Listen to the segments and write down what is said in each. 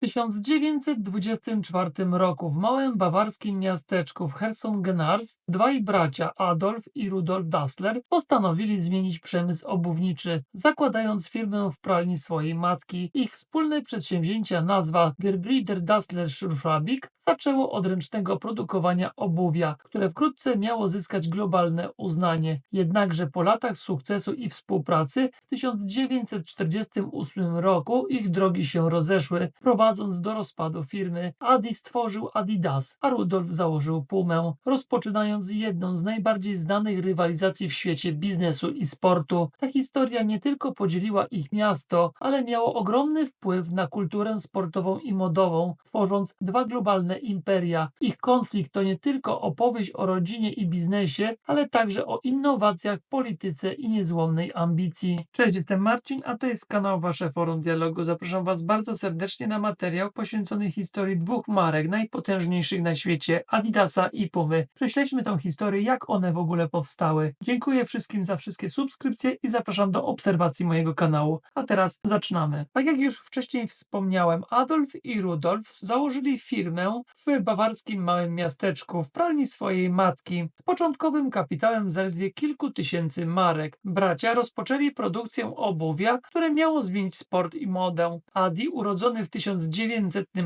W 1924 roku w małym bawarskim miasteczku w Herzogenars dwaj bracia Adolf i Rudolf Dassler postanowili zmienić przemysł obuwniczy, zakładając firmę w pralni swojej matki. Ich wspólne przedsięwzięcia nazwa Gebrüder Dassler Schuhfabrik zaczęło od ręcznego produkowania obuwia, które wkrótce miało zyskać globalne uznanie. Jednakże po latach sukcesu i współpracy w 1948 roku ich drogi się rozeszły, prowadząc do rozpadu firmy. Adi stworzył Adidas, a Rudolf założył Pumę, rozpoczynając jedną z najbardziej znanych rywalizacji w świecie biznesu i sportu. Ta historia nie tylko podzieliła ich miasto, ale miało ogromny wpływ na kulturę sportową i modową, tworząc dwa globalne imperia. Ich konflikt to nie tylko opowieść o rodzinie i biznesie, ale także o innowacjach, polityce i niezłomnej ambicji. Cześć, jestem Marcin, a to jest kanał Wasze Forum Dialogu. Zapraszam Was bardzo serdecznie na materiał poświęcony historii dwóch marek najpotężniejszych na świecie, Adidasa i Pumy. Prześledźmy tą historię, jak one w ogóle powstały. Dziękuję wszystkim za wszystkie subskrypcje i zapraszam do obserwacji mojego kanału. A teraz zaczynamy. Tak jak już wcześniej wspomniałem, Adolf i Rudolf założyli firmę w bawarskim małym miasteczku w pralni swojej matki z początkowym kapitałem zaledwie kilku tysięcy marek. Bracia rozpoczęli produkcję obuwia, które miało zmienić sport i modę. Adi, urodzony w 1900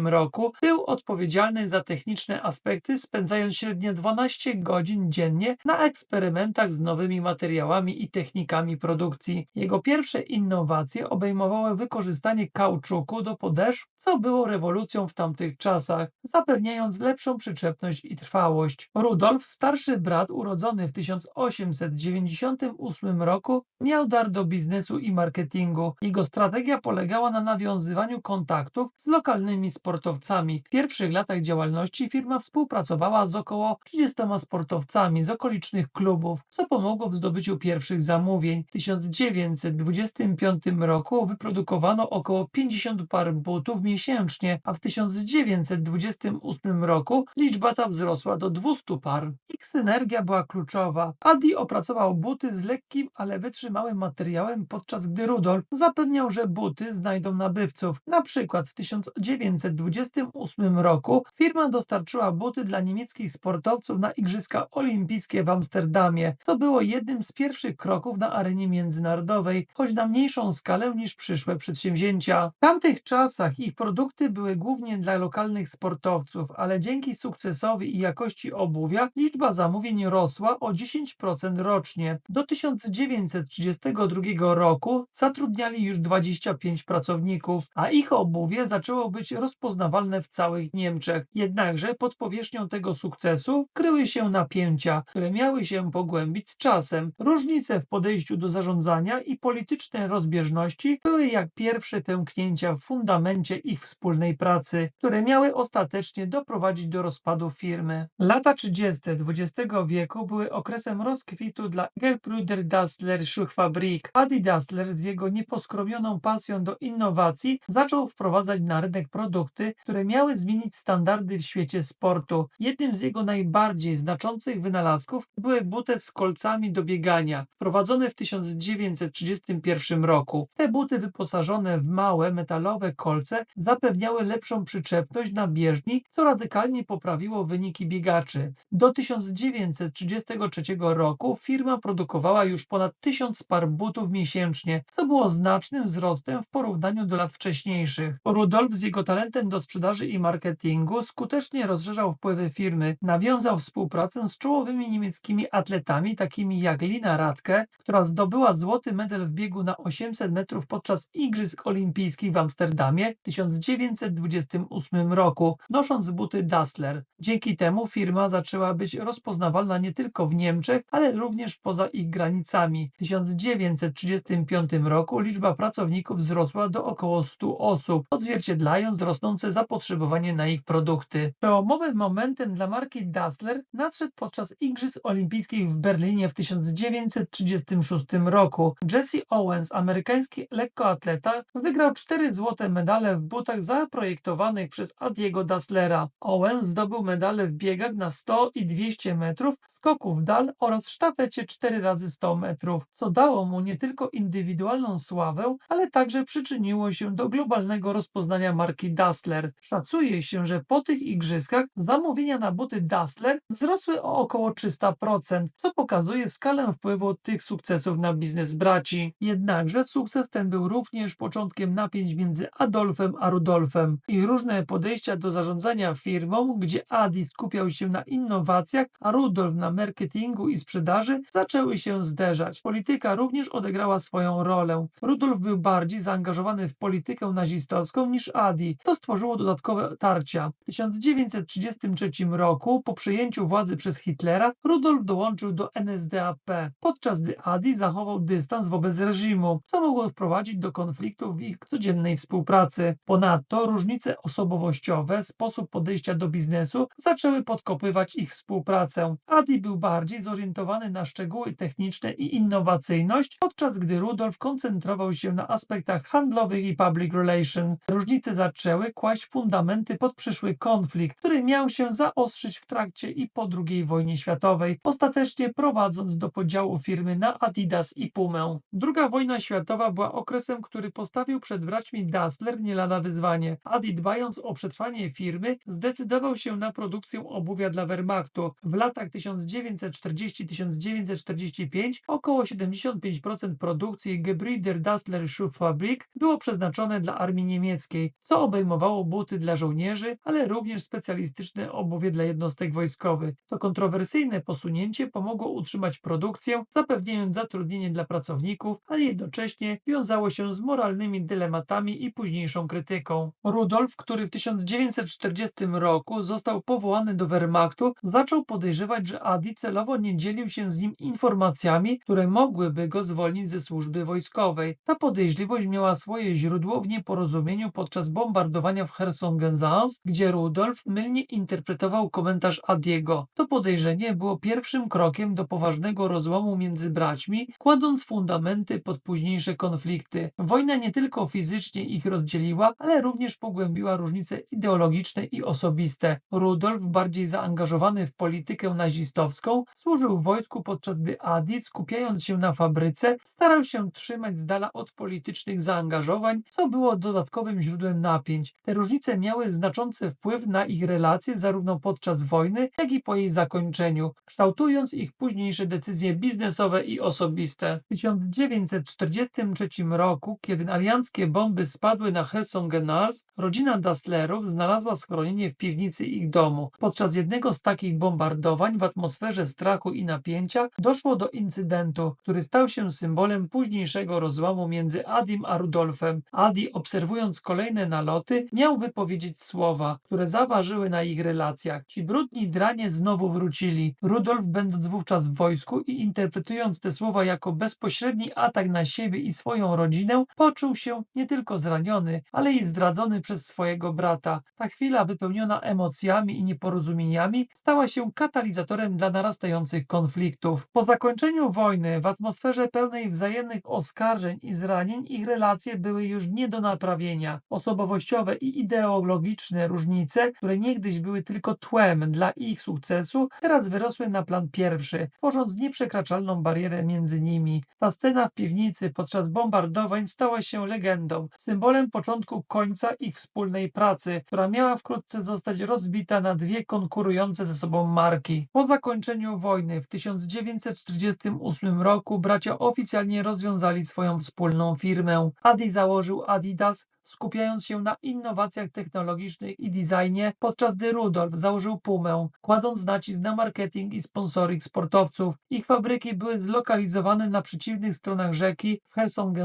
roku, był odpowiedzialny za techniczne aspekty, spędzając średnio 12 godzin dziennie na eksperymentach z nowymi materiałami i technikami produkcji. Jego pierwsze innowacje obejmowały wykorzystanie kauczuku do podeszw, co było rewolucją w tamtych czasach, zapewniając lepszą przyczepność i trwałość. Rudolf, starszy brat urodzony w 1898 roku, miał dar do biznesu i marketingu. Jego strategia polegała na nawiązywaniu kontaktów z lokalnymi sportowcami. W pierwszych latach działalności firma współpracowała z około 30 sportowcami z okolicznych klubów, co pomogło w zdobyciu pierwszych zamówień. W 1925 roku wyprodukowano około 50 par butów miesięcznie, a w 1928 roku liczba ta wzrosła do 200 par. Ich synergia była kluczowa. Adi opracował buty z lekkim, ale wytrzymałym materiałem, podczas gdy Rudolf zapewniał, że buty znajdą nabywców. Na przykład w 1928 roku firma dostarczyła buty dla niemieckich sportowców na Igrzyska Olimpijskie w Amsterdamie. To było jednym z pierwszych kroków na arenie międzynarodowej, choć na mniejszą skalę niż przyszłe przedsięwzięcia. W tamtych czasach ich produkty były głównie dla lokalnych sportowców, ale dzięki sukcesowi i jakości obuwia liczba zamówień rosła o 10% rocznie. Do 1932 roku zatrudniali już 25 pracowników, a ich obuwie zaczęło być rozpoznawalne w całych Niemczech. Jednakże pod powierzchnią tego sukcesu kryły się napięcia, które miały się pogłębić z czasem. Różnice w podejściu do zarządzania i polityczne rozbieżności były jak pierwsze pęknięcia w fundamencie ich wspólnej pracy, które miały ostatecznie doprowadzić do rozpadu firmy. Lata 30. XX wieku były okresem rozkwitu dla Gerbrüder Dassler Schuhfabrik. Adi Dassler z jego nieposkromioną pasją do innowacji zaczął wprowadzać na rynek produkty, które miały zmienić standardy w świecie sportu. Jednym z jego najbardziej znaczących wynalazków były buty z kolcami do biegania, wprowadzone w 1931 roku. Te buty wyposażone w małe metalowe kolce zapewniały lepszą przyczepność na bieżni, co radykalnie poprawiło wyniki biegaczy. Do 1933 roku firma produkowała już ponad 1000 par butów miesięcznie, co było znacznym wzrostem w porównaniu do lat wcześniejszych. Rudolf z jego talentem do sprzedaży i marketingu skutecznie rozszerzał wpływy firmy, nawiązał współpracę z czołowymi niemieckimi atletami takimi jak Lina Radke, która zdobyła złoty medal w biegu na 800 metrów podczas Igrzysk Olimpijskich w Amsterdamie w 1928 roku, nosząc buty Dassler. Dzięki temu firma zaczęła być rozpoznawalna nie tylko w Niemczech, ale również poza ich granicami. W 1935 roku liczba pracowników wzrosła do około 100 osób, odzwierciedlając rosnące zapotrzebowanie na ich produkty. Przełomowym momentem dla marki Dassler nadszedł podczas Igrzysk Olimpijskich w Berlinie w 1936 roku. Jesse Owens, amerykański lekkoatleta, wygrał cztery złote medale w butach zaprojektowanych przez Adiego Dasslera. Owens zdobył medale w biegach na 100 i 200 metrów, skoku w dal oraz sztafecie 4 razy 100 metrów, co dało mu nie tylko indywidualną sławę, ale także przyczyniło się do globalnego rozpoznania rozpoznania marki Dassler. Szacuje się, że po tych igrzyskach zamówienia na buty Dassler wzrosły o około 300%, co pokazuje skalę wpływu tych sukcesów na biznes braci. Jednakże sukces ten był również początkiem napięć między Adolfem a Rudolfem. Ich różne podejścia do zarządzania firmą, gdzie Adi skupiał się na innowacjach, a Rudolf na marketingu i sprzedaży, zaczęły się zderzać. Polityka również odegrała swoją rolę. Rudolf był bardziej zaangażowany w politykę nazistowską niż Adi, co stworzyło dodatkowe tarcia. W 1933 roku, po przejęciu władzy przez Hitlera, Rudolf dołączył do NSDAP, podczas gdy Adi zachował dystans wobec reżimu, co mogło prowadzić do konfliktów w ich codziennej współpracy. Ponadto różnice osobowościowe, sposób podejścia do biznesu zaczęły podkopywać ich współpracę. Adi był bardziej zorientowany na szczegóły techniczne i innowacyjność, podczas gdy Rudolf koncentrował się na aspektach handlowych i public relations. Różnice zaczęły kłaść fundamenty pod przyszły konflikt, który miał się zaostrzyć w trakcie i po II wojnie światowej, ostatecznie prowadząc do podziału firmy na Adidas i Pumę. Druga wojna światowa była okresem, który postawił przed braćmi Dassler nie lada wyzwanie. Adi dbając o przetrwanie firmy zdecydował się na produkcję obuwia dla Wehrmachtu. W latach 1940-1945 około 75% produkcji Gebrüder Dassler Schuhfabrik było przeznaczone dla armii niemieckiej, co obejmowało buty dla żołnierzy, ale również specjalistyczne obuwie dla jednostek wojskowych. To kontrowersyjne posunięcie pomogło utrzymać produkcję, zapewniając zatrudnienie dla pracowników, ale jednocześnie wiązało się z moralnymi dylematami i późniejszą krytyką. Rudolf, który w 1940 roku został powołany do Wehrmachtu, zaczął podejrzewać, że Adi celowo nie dzielił się z nim informacjami, które mogłyby go zwolnić ze służby wojskowej. Ta podejrzliwość miała swoje źródło w nieporozumieniu podczas bombardowania w Herzogenaurach, gdzie Rudolf mylnie interpretował komentarz Adiego. To podejrzenie było pierwszym krokiem do poważnego rozłamu między braćmi, kładąc fundamenty pod późniejsze konflikty. Wojna nie tylko fizycznie ich rozdzieliła, ale również pogłębiła różnice ideologiczne i osobiste. Rudolf, bardziej zaangażowany w politykę nazistowską, służył w wojsku, podczas gdy Adi, skupiając się na fabryce, starał się trzymać z dala od politycznych zaangażowań, co było dodatkowym źródłem napięć. Te różnice miały znaczący wpływ na ich relacje zarówno podczas wojny, jak i po jej zakończeniu, kształtując ich późniejsze decyzje biznesowe i osobiste. W 1943 roku, kiedy alianckie bomby spadły na Herzogenaurach, rodzina Dasslerów znalazła schronienie w piwnicy ich domu. Podczas jednego z takich bombardowań w atmosferze strachu i napięcia doszło do incydentu, który stał się symbolem późniejszego rozłamu między Adim a Rudolfem. Adi, obserwując kolejne naloty, miał wypowiedzieć słowa, które zaważyły na ich relacjach. Ci brudni dranie znowu wrócili. Rudolf, będąc wówczas w wojsku i interpretując te słowa jako bezpośredni atak na siebie i swoją rodzinę, poczuł się nie tylko zraniony, ale i zdradzony przez swojego brata. Ta chwila wypełniona emocjami i nieporozumieniami stała się katalizatorem dla narastających konfliktów. Po zakończeniu wojny, w atmosferze pełnej wzajemnych oskarżeń i zranień, ich relacje były już nie do naprawienia. Osobowościowe i ideologiczne różnice, które niegdyś były tylko tłem dla ich sukcesu, teraz wyrosły na plan pierwszy, tworząc nieprzekraczalną barierę między nimi. Ta scena w piwnicy podczas bombardowań stała się legendą, symbolem początku końca ich wspólnej pracy, która miała wkrótce zostać rozbita na dwie konkurujące ze sobą marki. Po zakończeniu wojny w 1948 roku bracia oficjalnie rozwiązali swoją wspólną firmę. Adi założył Adidas, skupiając się na innowacjach technologicznych i designie, podczas gdy Rudolf założył Pumę, kładąc nacisk na marketing i sponsoring sportowców. Ich fabryki były zlokalizowane na przeciwnych stronach rzeki w Herzogenaurach,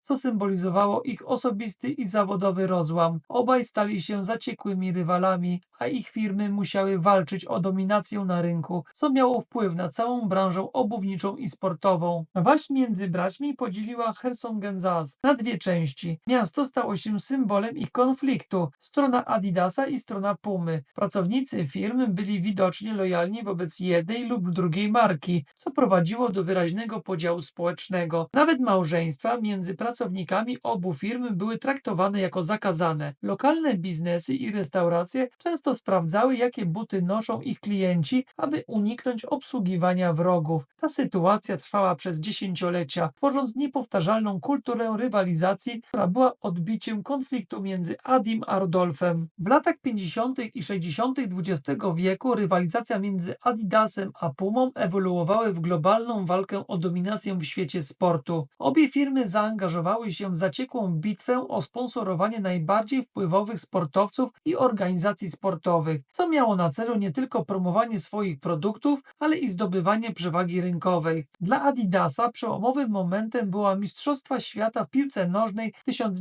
co symbolizowało ich osobisty i zawodowy rozłam. Obaj stali się zaciekłymi rywalami, a ich firmy musiały walczyć o dominację na rynku, co miało wpływ na całą branżę obuwniczą i sportową. Waść między braćmi podzieliła Herzogenaurach na dwie części. Miasto stało się symbolem ich konfliktu, strona Adidasa i strona Pumy. Pracownicy firm byli widocznie lojalni wobec jednej lub drugiej marki, co prowadziło do wyraźnego podziału społecznego. Nawet małżeństwa między pracownikami obu firm były traktowane jako zakazane. Lokalne biznesy i restauracje często sprawdzały, jakie buty noszą ich klienci, aby uniknąć obsługiwania wrogów. Ta sytuacja trwała przez dziesięciolecia, tworząc niepowtarzalną kulturę rywalizacji, która była odbiciem rozpoczęciem konfliktu między Adim a Rudolfem. W latach 50. i 60. XX wieku rywalizacja między Adidasem a Pumą ewoluowały w globalną walkę o dominację w świecie sportu. Obie firmy zaangażowały się w zaciekłą bitwę o sponsorowanie najbardziej wpływowych sportowców i organizacji sportowych, co miało na celu nie tylko promowanie swoich produktów, ale i zdobywanie przewagi rynkowej. Dla Adidasa przełomowym momentem była Mistrzostwa Świata w piłce nożnej w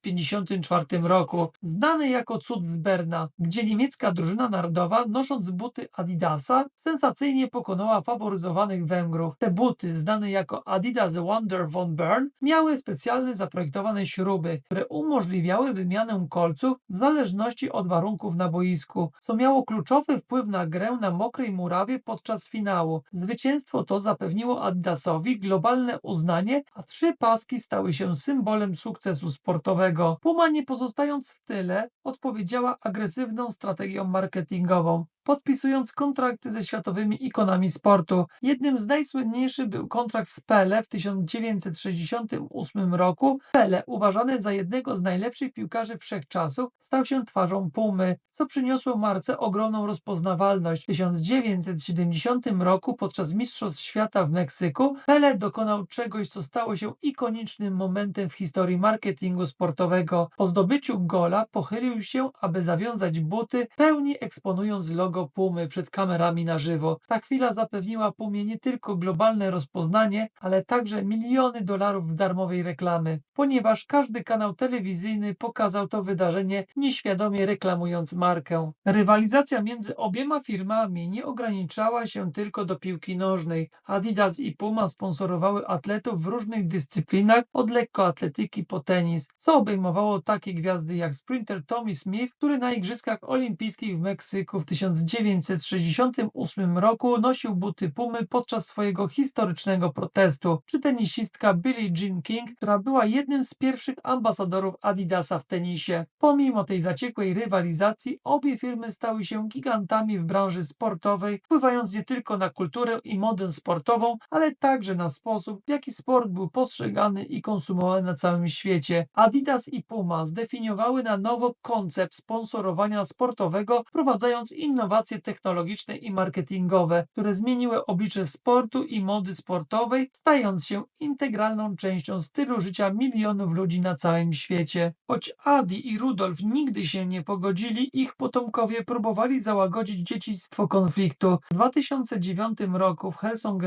1954 roku, znane jako Cud z Berna, gdzie niemiecka drużyna narodowa, nosząc buty Adidasa, sensacyjnie pokonała faworyzowanych Węgrów. Te buty, znane jako Adidas Wonder von Bern, miały specjalnie zaprojektowane śruby, które umożliwiały wymianę kolców w zależności od warunków na boisku, co miało kluczowy wpływ na grę na mokrej murawie podczas finału. Zwycięstwo to zapewniło Adidasowi globalne uznanie, a trzy paski stały się symbolem sukcesu sportowego. Puma nie pozostając w tyle, odpowiedziała agresywną strategią marketingową podpisując kontrakty ze światowymi ikonami sportu. Jednym z najsłynniejszych był kontrakt z Pele w 1968 roku. Pele, uważany za jednego z najlepszych piłkarzy wszechczasów, stał się twarzą Pumy, co przyniosło marce ogromną rozpoznawalność. W 1970 roku podczas Mistrzostw Świata w Meksyku Pele dokonał czegoś, co stało się ikonicznym momentem w historii marketingu sportowego. Po zdobyciu gola pochylił się, aby zawiązać buty, w pełni eksponując logo Pumy przed kamerami na żywo. Ta chwila zapewniła Pumie nie tylko globalne rozpoznanie, ale także miliony dolarów w darmowej reklamy, ponieważ każdy kanał telewizyjny pokazał to wydarzenie nieświadomie reklamując markę. Rywalizacja między obiema firmami nie ograniczała się tylko do piłki nożnej. Adidas i Puma sponsorowały atletów w różnych dyscyplinach, od lekkoatletyki po tenis, co obejmowało takie gwiazdy jak sprinter Tommy Smith, który na Igrzyskach Olimpijskich w Meksyku w 1968 roku nosił buty Pumy podczas swojego historycznego protestu, czy tenisistka Billie Jean King, która była jednym z pierwszych ambasadorów Adidasa w tenisie. Pomimo tej zaciekłej rywalizacji, obie firmy stały się gigantami w branży sportowej, wpływając nie tylko na kulturę i modę sportową, ale także na sposób, w jaki sport był postrzegany i konsumowany na całym świecie. Adidas i Puma zdefiniowały na nowo koncept sponsorowania sportowego, wprowadzając innowacje technologiczne i marketingowe, które zmieniły oblicze sportu i mody sportowej, stając się integralną częścią stylu życia milionów ludzi na całym świecie. Choć Adi i Rudolf nigdy się nie pogodzili, ich potomkowie próbowali załagodzić dziedzictwo konfliktu. W 2009 roku w Herzogenaurach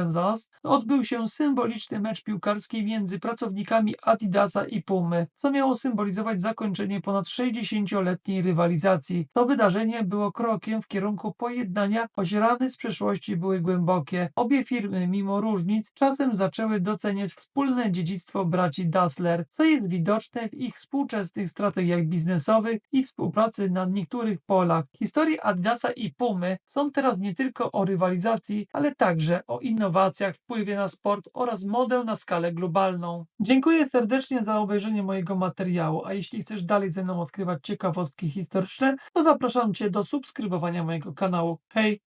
odbył się symboliczny mecz piłkarski między pracownikami Adidasa i Pumy, co miało symbolizować zakończenie ponad 60-letniej rywalizacji. To wydarzenie było krokiem w kierunku pojednania, choć rany z przeszłości były głębokie. Obie firmy, mimo różnic, czasem zaczęły doceniać wspólne dziedzictwo braci Dassler, co jest widoczne w ich współczesnych strategiach biznesowych i współpracy na niektórych polach. Historie Adidasa i Pumy są teraz nie tylko o rywalizacji, ale także o innowacjach, wpływie na sport oraz modę na skalę globalną. Dziękuję serdecznie za obejrzenie mojego materiału, a jeśli chcesz dalej ze mną odkrywać ciekawostki historyczne, to zapraszam Cię do subskrybowania mojego kanału. Hej!